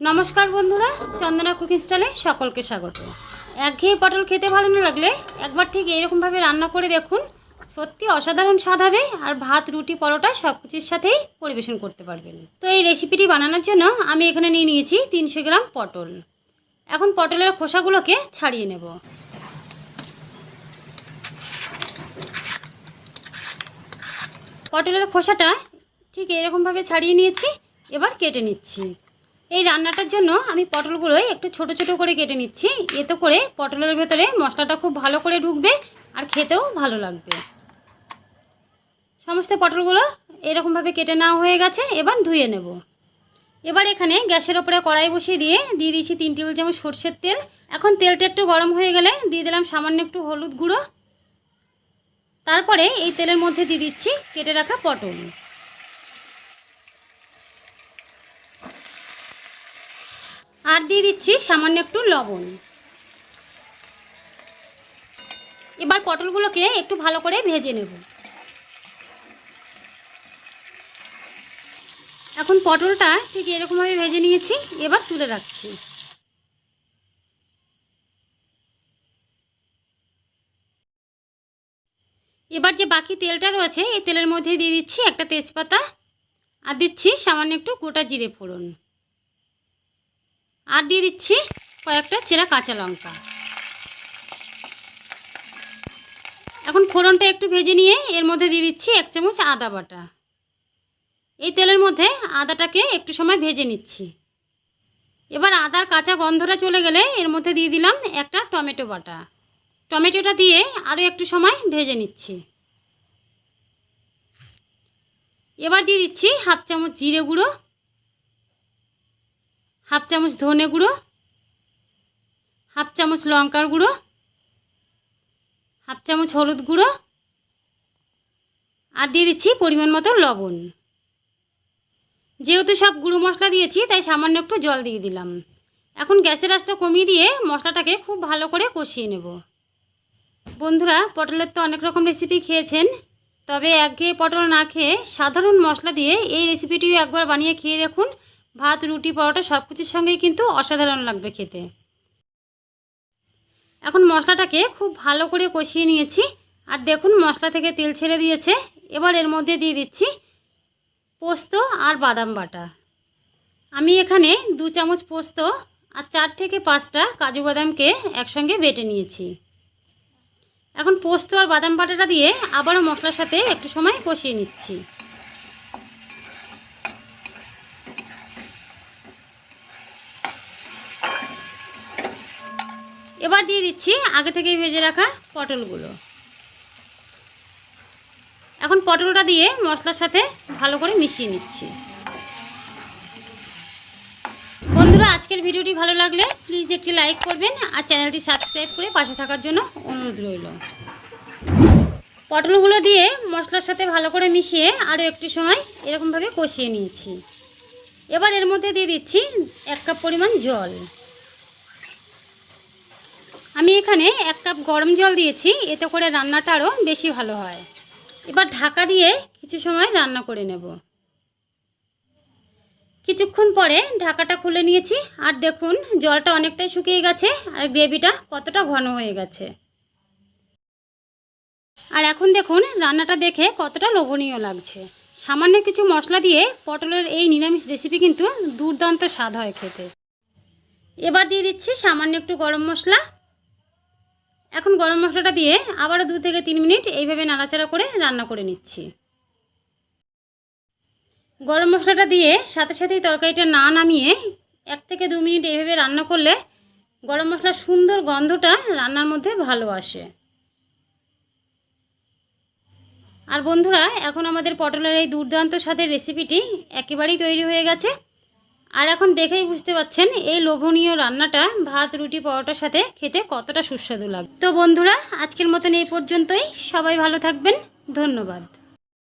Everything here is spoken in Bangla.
নমস্কার বন্ধুরা, চন্দনা কুকিং স্টাইলে সকলকে স্বাগত। একঘেয়ে পটল খেতে ভালো না লাগলে একবার ঠিক এইরকমভাবে রান্না করে দেখুন। সত্যি অসাধারণ স্বাদ হবে আর ভাত, রুটি, পরোটা সব কিছুর সাথেই পরিবেশন করতে পারবেন। তো এই রেসিপিটি বানানোর জন্য আমি এখানে নিয়ে নিয়েছি তিনশো গ্রাম পটল। এখন পটলের খোসাগুলোকে ছাড়িয়ে নেব। পটলের খোসাটা ঠিক এরকমভাবে ছাড়িয়ে নিয়েছি, এবার কেটে নিচ্ছি। এই রান্নাটার জন্য আমি পটলগুলো একটু ছোট ছোট করে কেটে নিচ্ছি। এতে করে পটলের ভেতরে মশলাটা খুব ভালো করে ঢুকবে আর খেতেও ভালো লাগবে। সমস্ত পটলগুলো এরকমভাবে কেটে নেওয়া হয়ে গেছে, এবার ধুয়ে নেব। এবার এখানে গ্যাসের ওপরে কড়াই বসিয়ে দিয়ে দিয়ে দিয়েছি তিন টেবিল চামচ সর্ষের তেল। এখন তেলটা একটু গরম হয়ে গেলে দিয়ে দিলাম সামান্য একটু হলুদ গুঁড়ো। তারপরে এই তেলের মধ্যে দিয়ে দিচ্ছি কেটে রাখা পটল। আর দিয়ে দিচ্ছি সামান্য একটু লবণ। এবার পটলগুলোকে একটু ভালো করে ভেজে নেব। এখন পটলটা ঠিক এরকমভাবে ভেজে নিয়েছি, এবার তুলে রাখছি। এবার যে বাকি তেলটা রয়েছে, এই তেলের মধ্যে দিয়ে দিচ্ছি একটা তেজপাতা, আর দিচ্ছি সামান্য একটু গোটা জিরে ফোড়ন। আর দিয়ে দিচ্ছি কয়েকটা চেরা কাঁচা লঙ্কা। এখন ফোড়নটা একটু ভেজে নিয়ে এর মধ্যে দিয়ে দিচ্ছি এক চামচ আদা বাটা। এই তেলের মধ্যে আদাটাকে একটু সময় ভেজে নিচ্ছি। এবার আদার কাঁচা গন্ধটা চলে গেলে এর মধ্যে দিয়ে দিলাম একটা টমেটো বাটা। টমেটোটা দিয়ে আরও একটু সময় ভেজে নিচ্ছি। এবার দিয়ে দিচ্ছি হাফ চামচ জিরে গুঁড়ো। হাফ চামচ ধনে গুঁড়ো, হাফ চামচ লঙ্কার গুঁড়ো, হাফ চামচ হলুদ গুঁড়ো, আর দিয়ে দিচ্ছি পরিমাণ মতো লবণ। যেহেতু সব গুঁড়ো মশলা দিয়েছি, তাই সামান্য একটু জল দিয়ে দিলাম। এখন গ্যাসের আঁচটা কমিয়ে দিয়ে মশলাটাকে খুব ভালো করে কষিয়ে নেব। বন্ধুরা, পটলের তো অনেক রকম রেসিপি খেয়েছেন, তবে একঘেয়ে পটল না খেয়ে সাধারণ মশলা দিয়ে এই রেসিপিটিও একবার বানিয়ে খেয়ে দেখুন। ভাত, রুটি, পরোটা সব কিছুর সঙ্গেই কিন্তু অসাধারণ লাগবে খেতে। এখন মশলাটাকে খুব ভালো করে কষিয়ে নিয়েছি। আর দেখুন, মশলা থেকে তেল ছেড়ে দিয়েছে। এবার এর মধ্যে দিয়ে দিচ্ছি পোস্ত আর বাদাম বাটা। আমি এখানে দু চামচ পোস্ত আর চার থেকে পাঁচটা কাজু বাদামকে একসঙ্গে বেটে নিয়েছি। এখন পোস্ত আর বাদাম বাটাটা দিয়ে আবারও মশলার সাথে একটু সময় কষিয়ে নিচ্ছি। এবার দিয়ে দিচ্ছি আগে থেকে ভেজে রাখা পটলগুলো। এখন পটলটা দিয়ে মশলার সাথে ভালো করে মিশিয়ে নিচ্ছি। বন্ধুরা, আজকের ভিডিওটি ভালো লাগলে প্লিজ একটি লাইক করবেন আর চ্যানেলটি সাবস্ক্রাইব করে পাশে থাকার জন্য অনুরোধ রইল। পটলগুলো দিয়ে মশলার সাথে ভালো করে মিশিয়ে আরও একটু সময় এরকমভাবে কষিয়ে নিয়েছি। এবার এর মধ্যে দিয়ে দিচ্ছি এক কাপ পরিমাণ জল। আমি এখানে এক কাপ গরম জল দিয়েছি, এতে করে রান্নাটা আরও বেশি ভালো হয়। এবার ঢাকা দিয়ে কিছু সময় রান্না করে নেব। কিছুক্ষণ পরে ঢাকাটা খুলে নিয়েছি, আর দেখুন জলটা অনেকটাই শুকিয়ে গেছে, আর গ্রেভিটা কতটা ঘন হয়ে গেছে। আর এখন দেখুন রান্নাটা দেখে কতটা লোভনীয় লাগছে। সামান্য কিছু মশলা দিয়ে পটলের এই নিরামিষ রেসিপি কিন্তু দুর্দান্ত স্বাদ হয় খেতে। এবার দিয়ে দিচ্ছি সামান্য একটু গরম মশলা এখন গরম মশলাটা দিয়ে আবারও দু থেকে তিন মিনিট এইভাবে নাড়াচাড়া করে রান্না করে নিচ্ছি। গরম মশলাটা দিয়ে সাথে সাথেই তরকারিটা না নামিয়ে এক থেকে দু মিনিট এইভাবে রান্না করলে গরম মশলার সুন্দর গন্ধটা রান্নার মধ্যে ভালো আসে। আর বন্ধুরা, এখন আমাদের পটলের এই দুর্দান্ত স্বাদের রেসিপিটি একেবারেই তৈরি হয়ে গেছে। আর এখন দেখেই বুঝতে পাচ্ছেন এই লোভনীয় রান্নাটা ভাত, রুটি, পরোটার সাথে খেতে কতটা সুস্বাদু লাগে। তো বন্ধুরা, আজকের মতন এই পর্যন্তই। সবাই ভালো থাকবেন। ধন্যবাদ।